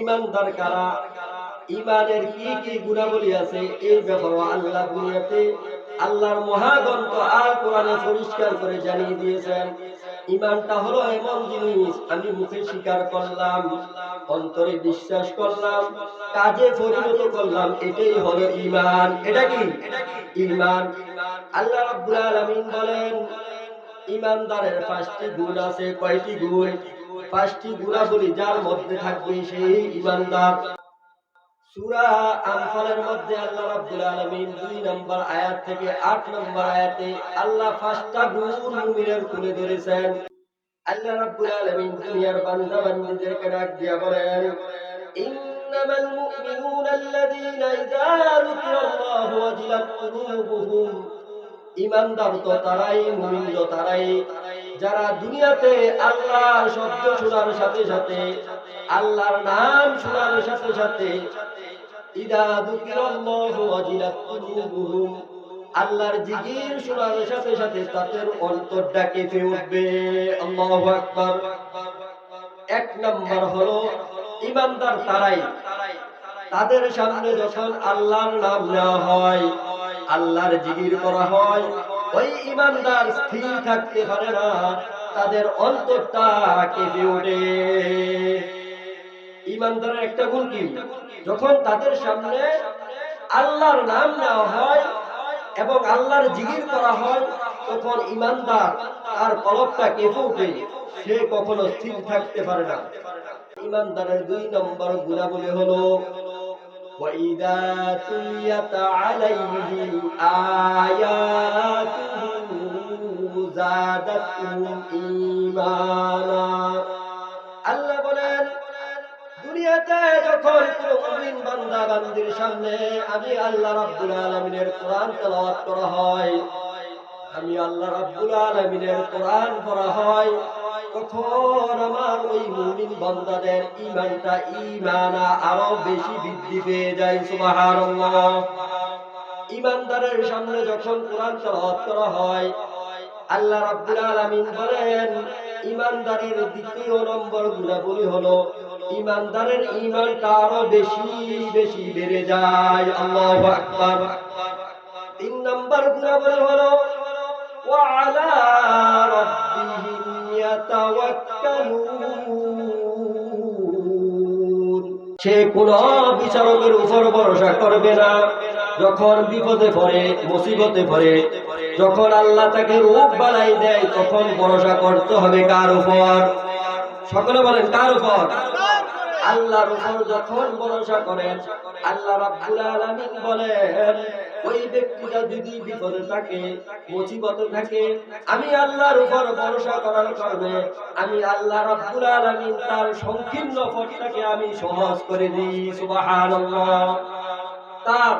ইমানদার কারা? ইমানের কি কি গুণাবলী আছে? এই ব্যাপারে আল্লাহ দুনিয়াতে আল্লাহর মহাগ্রন্থ আর কোরআনে পরিষ্কার করে জানিয়ে দিয়েছেন। ইমানটা হলো এমন জিনিস, আমি মুখে স্বীকার করলাম, অন্তরে বিশ্বাস করলাম, কাজে পরিণত করলাম, এটাই হলো ইমান। এটা কি? ইমান। আল্লাহ রাব্বুল আলামিন বলেন, ইমানদারের পাঁচটি গুণ আছে। কয়টি গুণ? পাঁচটি গুণাবলী যার মধ্যে থাকবে সেই ইমানদার। মধ্যে আল্লাহ নম্বর আয়াত থেকে নম্বর আয়াতে আল্লাহ পাঁচটা গুণ মুমিনের তুলে ধরেছেন। আল্লাহ দুনিয়ার ডাক দিয়া বলেন, ইন্নামাল মুমিনুনা আল্লাযীনা ইযা যুকিরাল্লাহু ওয়াজিলাত কুলুবুহুম। ইমানদার তো তারাই, মুমিন তারাই। যারা দুনিয়াতে আল্লাহর শব্দ শোনার সাথে সাথে, আল্লাহর নাম শোনার সাথে সাথে, ইদা দুকিরাল্লাহু ওয়াজিলাত আল্লাহর জিকির শোনার সাথে সাথে তাদের অন্তরটা কেঁপে উঠবে। আল্লাহু আকবার। এক নম্বর হলো ইমানদার তারাই। তাদের সামনে যখন আল্লাহর নাম নেওয়া হয়, আল্লাহর জিকির করা হয়, ওই ইমানদার স্থির থাকতে পারে না। তাদের অন্তরটা কেঁপে ওঠে ইমানদারের একটা গুণ কি যখন তাদের সামনে আল্লাহর নাম নেওয়া হয় এবং আল্লাহর জিকির করা হয় তখন ইমানদার তার কলকটা কেঁপে ওঠে সে কখনো স্থির থাকতে পারে না ইমানদারের দুই নম্বর গুণাবলী হলো وإذا تليت عليهم آياته زادتهم إيمانا আল্লাহ বলেন, দুনিয়াতে যখন মুমিন বান্দা বান্দির সামনে আমি আল্লাহ রাব্বুল আলামিনের কোরআন তেলাওয়াত করা হয়, আমি আল্লাহ রাব্বুল আলামিনের কোরআন হয়, তখন আমার ওই মুমিন ঈমানটা ঈমানা আরও বেশি বৃদ্ধি পেয়ে যায়, সুবহানাল্লাহ। ঈমানদারের সামনে যখন কোরআন তেলাওয়াত করা হয় আল্লাহ রাব্বুল আলমিন বলেন, ইমানদারের দ্বিতীয় নম্বর গুণাবলী হলো, ইমানদারের ইমানটা আরও বেশি বেশি বেড়ে যায়। আল্লাহ তিন নম্বর গুণাবলী হলো সে কোন বিচারকের উপর ভরসা করবে না। যখন বিপদে পড়ে, মুসিবতে পড়ে যখন আল্লাহ তাকে রূপ বাড়াই দেয়, তখন ভরসা করতে হবে কার উপর? সকলে বলেন, কার উপর? আল্লাহর উপর যখন ভরসা করেন, আল্লাহ বলেন, ওই ব্যক্তিটা যদি বিপদে থাকে, মুসিবতে থাকে, আমি আল্লাহর উপর ভরসা করার কারণে আমি আল্লাহ রাব্বুল আলামিন তার সংকীর্ণ পথটাকে আমি সহজ করে দিই, সুবহানাল্লাহ। তার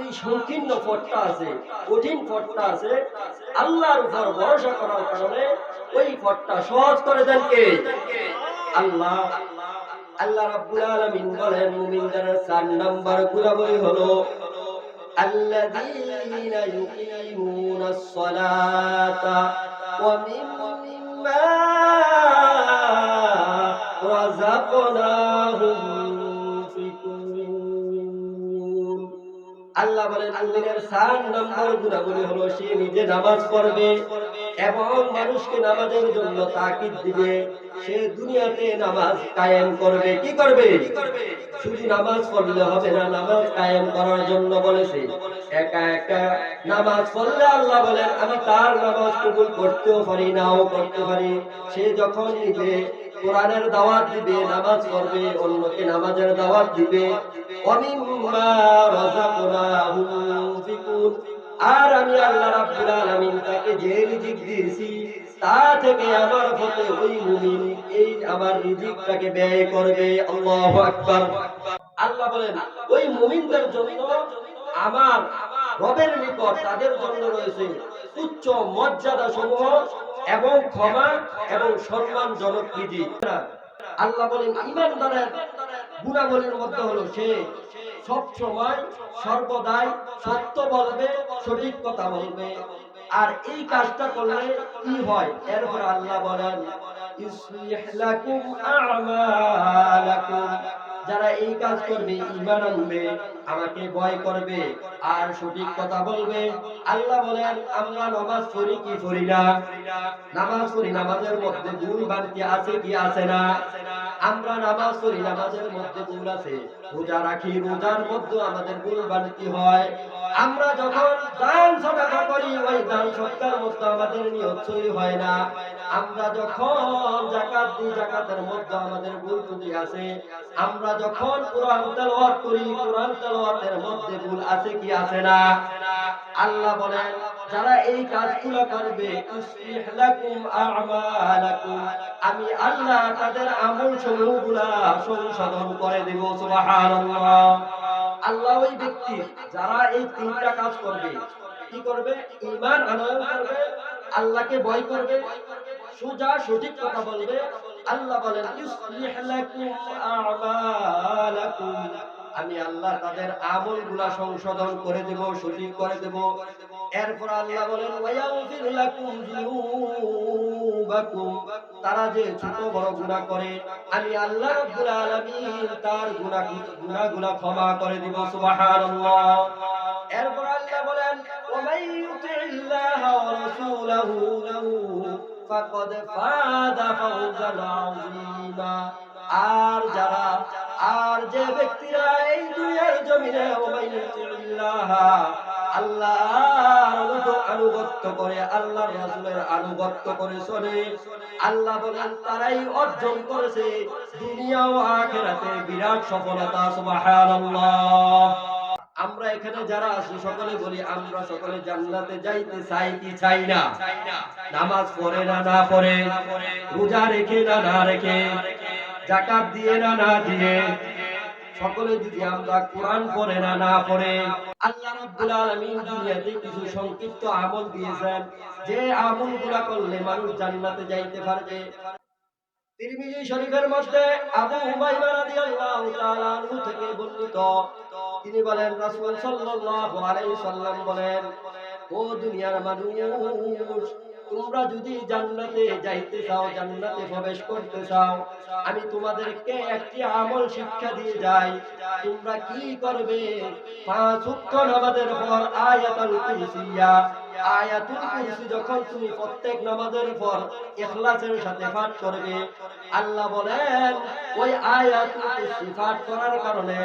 এই সংকীর্ণ পথটা আছে কঠিন পথটা আছে আল্লাহর উপর ভরসা করার কারণে ওই পথটা সহজ করে দেন কে আল্লাহ আল্লাহ রাব্বুল আলামিন বলেন মুমিনদের চার নাম্বার গুণাবলী হলো الذين يقيمون الصلاة ومما رزقناهم আল্লাহ বলেন মুমিনের চার নম্বর গুণাবলী হলো সে নিজে নামাজ পড়বে এবং মানুষকে নামাজের জন্য তাকিদ দিবে। সে দুনিয়াতে নামাজ কায়েম করবে। কি করবে? শুধু নামাজ পড়লে হবে না, নামাজ কায়েম করার জন্য বলেছে। একা একা নামাজ পড়লে আল্লাহ বলেন, আমি তার নামাজ কবুল করতেও পারি, নাও করতে পারি। সে যখন নিজে কোরআনের দাওয়াত দিবে, নামাজ পড়বে, অন্যকে নামাজের দাওয়াত দিবে। অমিম্মা রাযাকনাহুম ইউনফিকুন আর আমি আল্লাহ রাব্বুল আলামিন তাকে যে রিজিক দিয়েছি, তা থেকে আমার পথে ওই মুমিন এই আমার রিজিকটাকে ব্যয় করবে। আল্লাহু আকবার। আল্লাহ বলেন, ওই মুমিনদের জন্য আমার রবের নিকট তাদের জন্য রয়েছে উচ্চ মর্যাদা সমূহ এবং ক্ষমা এবং সম্মানজনক বিধি। আল্লাহ বলেন, ইমানদারের গুণাবলীর মধ্যে হলো সে সব সময় সর্বদাই সত্য বলবে, সঠিক কথা বলবে। আর এই কাজটা করলে কি হয়? এরপর আল্লাহ বলেন, ইসলিহ লাকুম আ'মালাকুম। যারা এই কাজ করবে, ঈমান আনবে, আমাকে ভয় করবে, আর সঠিক কথা বলবে। আল্লাহ বলেন, আমরা নামাজ পড়ি কি পড়ি না? নামাজ পড়ি, নামাজের মধ্যে ভুল বাড়তি আছে কি আছে না? আমরা নামাজ পড়ি, নামাজের মধ্যে ভুল আছে। রোজা রাখি, রোজার মধ্যে আমাদের ভুল বাড়তি হয়। আমরা যখন দান সদকা করি, ওই দান সদকার মধ্যে আমাদের নিয়ত হয় না। আমরা যখন জাকাত জাকাতের মধ্যে আমাদের ভুল ত্রুটি আছে। আমরা যখন কোরআন করি, কোরআন মধ্যে ভুল আছে কি আছে না? আল্লাহ বলেন, যারা এই কাজগুলো করবে আমি আল্লাহ তাদের আমল সমূহগুলা সংশোধন করে দেব আল্লাহ ওই ব্যক্তি, যারা এই তিনটা কাজ করবে, কি করবে? ঈমান আনয়ন করবে, আল্লাহকে ভয় করবে, সোজা সঠিক কথা বলবে আল্লাহ বলেন আমি আল্লাহ তাদের আমলগুলা সংশোধন করে দেব, সঠিক করে দেব। এরপর আল্লাহ বলেন তারা যে ছোট বড় গুনাহ করে, আমি আল্লাহ রাব্বুল আলামিন তার গুনাহগুলা ক্ষমা করে দিব, সুবহানাল্লাহ। এরপর আল্লাহ বলেন ওয়া রাসূলাহু ফাকাদ ফাদা ফাওজান আযীমা আর যারা, আর যে ব্যক্তিরা এই দুনিয়ার জমিনে আল্লাহর আনুগত্য করে আল্লাহর রাসূলের আনুগত্য করে চলে। আল্লাহ বলেন, তারাই অর্জন করেছে দুনিয়া ও বিরাট সফলতা, সুবহানাল্লাহ। আমরা এখানে যারা আছি, সকলে বলি, আমরা সকলে জান্নাতে যাইতে চাই কি চাই না? নামাজ পড়ে না না পড়ে? রোজা রেখে না না রেখে? জাকাত দিয়ে না না দিয়ে? সকলে যদি আমরা কোরআন পড়ে না না পড়ে? আল্লাহ রাব্বুল আলামিন দুনিয়াতে কিছু সংক্ষিপ্ত আমল দিয়েছেন। যে আমলগুলো করলে মানুষ জান্নাতে যাইতে পারবে। তিরমিজি শরীফের মধ্যে আবু রাদিয়াল্লাহু তাআলা আনহু থেকে বর্ণিত। তিনি বলেন, রাসূল সাল্লাল্লাহু আলাইহি সাল্লাম বলেন, ও দুনিয়ার মানুষ, তোমরা যদি জান্নাতে যাইতে চাও, জান্নাতে প্রবেশ করতে চাও, আমি তোমাদেরকে একটি আমল শিক্ষা দিয়ে যাই। তোমরা কি করবে? পাঁচ ওয়াক্ত নামাজের পর আয়াতুল কুরসিয়া আয়াতুল কুরসি যখন তুমি প্রত্যেক নামাজের পর ইখলাসের সাথে পাঠ করবে, আল্লাহ বলেন, ওই আয়াতুল কুরসি পাঠ করার কারণে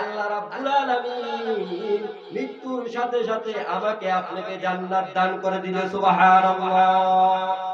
আল্লাহ রাব্বুল আলামিন মৃত্যুর সাথে সাথে আমাকে আপনাকে জান্নাত দান করে দিলে সুবহানাল্লাহ।